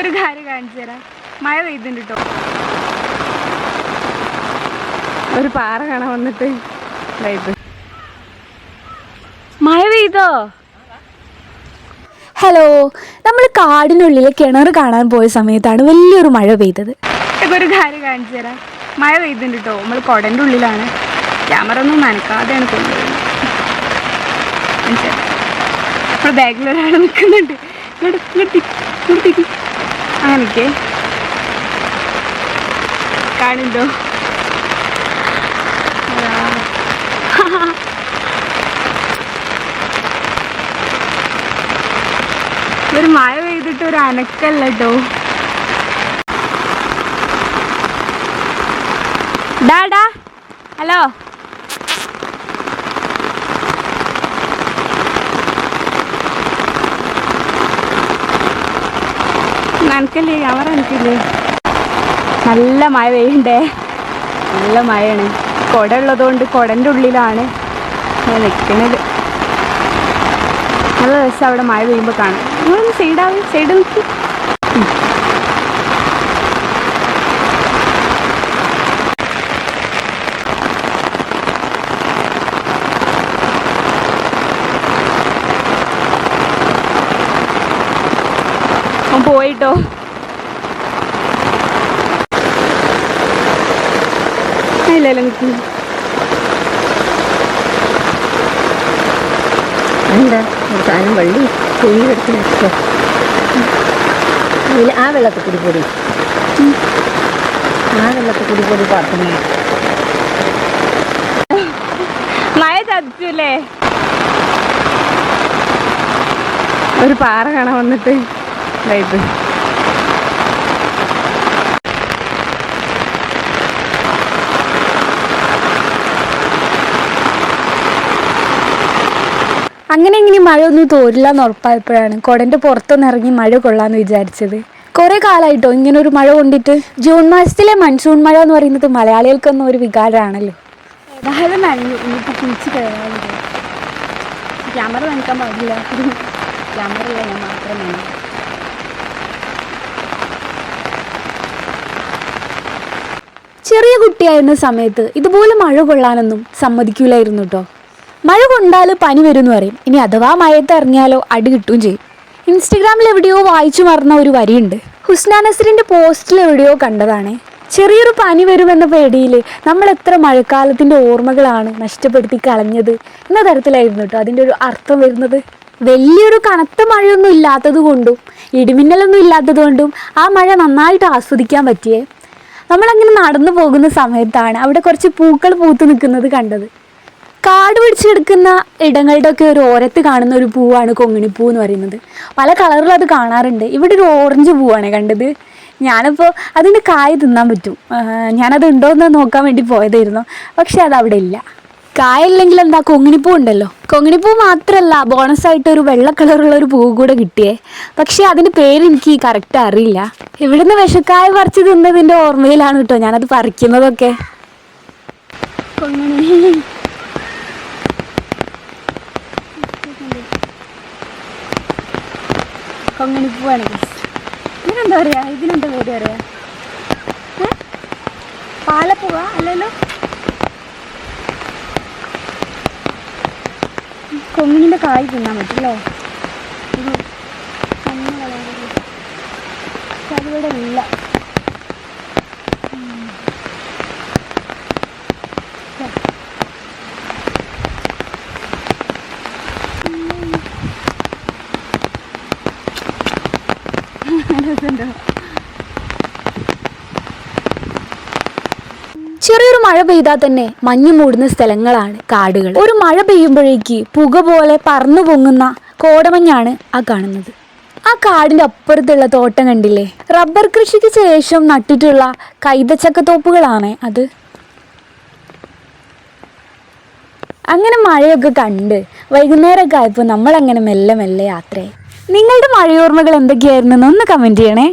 ഒരു കാര്യം കാണിച്ചു തരാം. മഴ പെയ്തിട്ടുണ്ട് കേട്ടോ ഒരു പാറ കാണാൻ വന്നിട്ട് മഴ പെയ്തോ? ഹലോ നമ്മൾ കാടിനുള്ളിലെ കിണർ കാണാൻ പോയ സമയത്താണ് വലിയൊരു മഴ പെയ്തത്. ഒരു കാര്യം കാണിച്ചു തരാം. മഴ പെയ്തിട്ടുണ്ട് കേട്ടോ നമ്മൾ കുടന്റെ ഉള്ളിലാണ്. ക്യാമറ ഒന്നും നനക്കാതെയാണ് കൊണ്ടുപോകുന്നത് നമ്മൾ ബാഗിൽ ഒരാൾ നിൽക്കുന്നുണ്ട് ഇങ്ങോട്ട് ഇങ്ങോട്ട് ഇങ്ങോട്ടേക്ക് അങ്ങനെ നിൽക്കേ കാണുന്നുണ്ടോ ഒരു മഴ പെയ്തിട്ട് ഒരു അനക്കല്ല കേട്ടോ ഡാഡാ ഹലോ. നനക്കല്ലേ? ക്യാമറ നനക്കില്ലേ? നല്ല മഴ പെയ്യണ്ടേ? നല്ല മഴയാണ്. കുട ഉള്ളതുകൊണ്ട് കുടന്റെ ഉള്ളിലാണ് ഞാൻ നിൽക്കുന്നത് നല്ല രസം അവിടെ മഴ പെയ്യുമ്പോൾ കാണാം നിങ്ങളൊന്ന് സൈഡാവും സൈഡ് നിൽക്കി പോയിട്ടോ. ഇല്ല. എന്താ? സാധനം വള്ളി കിടക്കുന്ന ആ വെള്ളത്തിൽ കൂടി പൊടി. ആ വെള്ളത്തിൽ കൂടി പൊടി പാർക്കുന്നു മഴ ചതിച്ചല്ലേ? ഒരു പാറ കാണാൻ വന്നിട്ട്. ഇത് അങ്ങനെ ഇങ്ങനെ മഴ ഒന്നും തോരില്ല എന്ന് ഉറപ്പായപ്പോഴാണ് കുടന്റെ പുറത്തൊന്ന് ഇറങ്ങി മഴ കൊള്ളാന്ന് വിചാരിച്ചത്. കുറേ കാലമായിട്ടോ ഇങ്ങനെ ഒരു മഴ കൊണ്ടിട്ട്? ജൂൺ മാസത്തിലെ മൺസൂൺ മഴ എന്ന് പറയുന്നത് മലയാളികൾക്കൊന്നും ഒരു വികാരമാണല്ലോ. ഏതായാലും നനഞ്ഞു. ഇനിയിപ്പോൾ കുളിച്ച് കയറാറുണ്ട് ക്യാമറ നനക്കാൻ പാടില്ല. ക്യാമറ ഇല്ല ഞാൻ മാത്രം നനഞ്ഞു ചെറിയ കുട്ടിയായിരുന്ന സമയത്ത് ഇതുപോലെ മഴ കൊള്ളാനൊന്നും സമ്മതിക്കൂലായിരുന്നു കേട്ടോ മഴ കൊണ്ടാൽ പനി വരുമെന്ന് പറയും. ഇനി അഥവാ മഴയത്ത് ഇറങ്ങിയാലോ അടി കിട്ടുകയും ചെയ്യും. ഇൻസ്റ്റഗ്രാമിൽ എവിടെയോ വായിച്ചു മറന്ന ഒരു വരിയുണ്ട്. ഹുസ്ന നസറിന്റെ പോസ്റ്റിൽ എവിടെയോ കണ്ടതാണ്. ചെറിയൊരു പനി വരുമെന്ന പേടിയിൽ നമ്മൾ എത്ര മഴക്കാലത്തിന്റെ ഓർമ്മകളാണ് നഷ്ടപ്പെടുത്തി കളഞ്ഞത് എന്ന തരത്തിലായിരുന്നു കേട്ടോ അതിന്റെ ഒരു അർത്ഥം വരുന്നത്. വലിയൊരു കനത്ത മഴയൊന്നും ഇല്ലാത്തത് കൊണ്ടും ഇടിമിന്നലൊന്നും ഇല്ലാത്തത് കൊണ്ടും ആ മഴ നന്നായിട്ട് ആസ്വദിക്കാൻ പറ്റിയേ നമ്മളങ്ങനെ നടന്നു പോകുന്ന സമയത്താണ് അവിടെ കുറച്ച് പൂക്കൾ പൂത്ത് നിൽക്കുന്നത് കണ്ടത്. കാട് പിടിച്ച് കിടക്കുന്ന ഇടങ്ങളുടെ ഒക്കെ ഒരു ഓരത്ത് കാണുന്ന ഒരു പൂവാണ് കൊങ്ങിണിപ്പൂ എന്ന് പറയുന്നത്. പല കളറിലും അത് കാണാറുണ്ട്. ഇവിടെ ഒരു ഓറഞ്ച് പൂവാണ് കണ്ടത്. ഞാനിപ്പോൾ അതിന്റെ കായ് തിന്നാൻ പറ്റും. ഞാനത് ഉണ്ടോ എന്ന് നോക്കാൻ വേണ്ടി പോയതായിരുന്നു. പക്ഷെ അത് അവിടെ ഇല്ല കായല്ലെങ്കിൽ എന്താ കൊങ്ങിണിപ്പൂ ഉണ്ടല്ലോ? കൊങ്ങിണിപ്പൂ മാത്രമല്ല ബോണസായിട്ട് ഒരു വെള്ള കളറുള്ള ഒരു പൂ കൂടെ കിട്ടിയേ. പക്ഷെ അതിന്റെ പേര് എനിക്ക് കറക്റ്റ് അറിയില്ല. ഇവിടുന്ന് വിഷക്കായ പറിച്ച് തിന്നതിന്റെ ഓർമ്മയിലാണ് കേട്ടോ ഞാനത് പറിക്കുന്നതൊക്കെ. ഇതിനെന്താ പറയാ? ഇതിനെന്താ പേര് പറയാ? പാലപ്പൂവാ? അല്ലല്ലോ? കൊങ്ങിന്റെ കായ് തിന്നാൻ പറ്റില്ലേ അതിവിടെ ഇല്ല രസമുണ്ടോ ചെറിയൊരു മഴ പെയ്താൽ തന്നെ മഞ്ഞു മൂടുന്ന സ്ഥലങ്ങളാണ് കാടുകൾ. ഒരു മഴ പെയ്യുമ്പോഴേക്ക് പുക പോലെ പറന്നു പൊങ്ങുന്ന കോടമഞ്ഞാണ് ആ കാണുന്നത്. ആ കാടിന്റെ അപ്പുറത്തുള്ള തോട്ടം കണ്ടില്ലേ? റബ്ബർ കൃഷിക്ക് ശേഷം നട്ടിട്ടുള്ള കൈതച്ചക്കത്തോപ്പുകളാണ് അത്. അങ്ങനെ മഴയൊക്കെ കണ്ട് വൈകുന്നേരമൊക്കെ ആയപ്പോൾ നമ്മളങ്ങനെ മെല്ലെ മെല്ലെ യാത്രയായി. നിങ്ങളുടെ മഴയോർമ്മകൾ എന്തൊക്കെയായിരുന്നു? എന്നൊന്ന് കമന്റ് ചെയ്യണേ.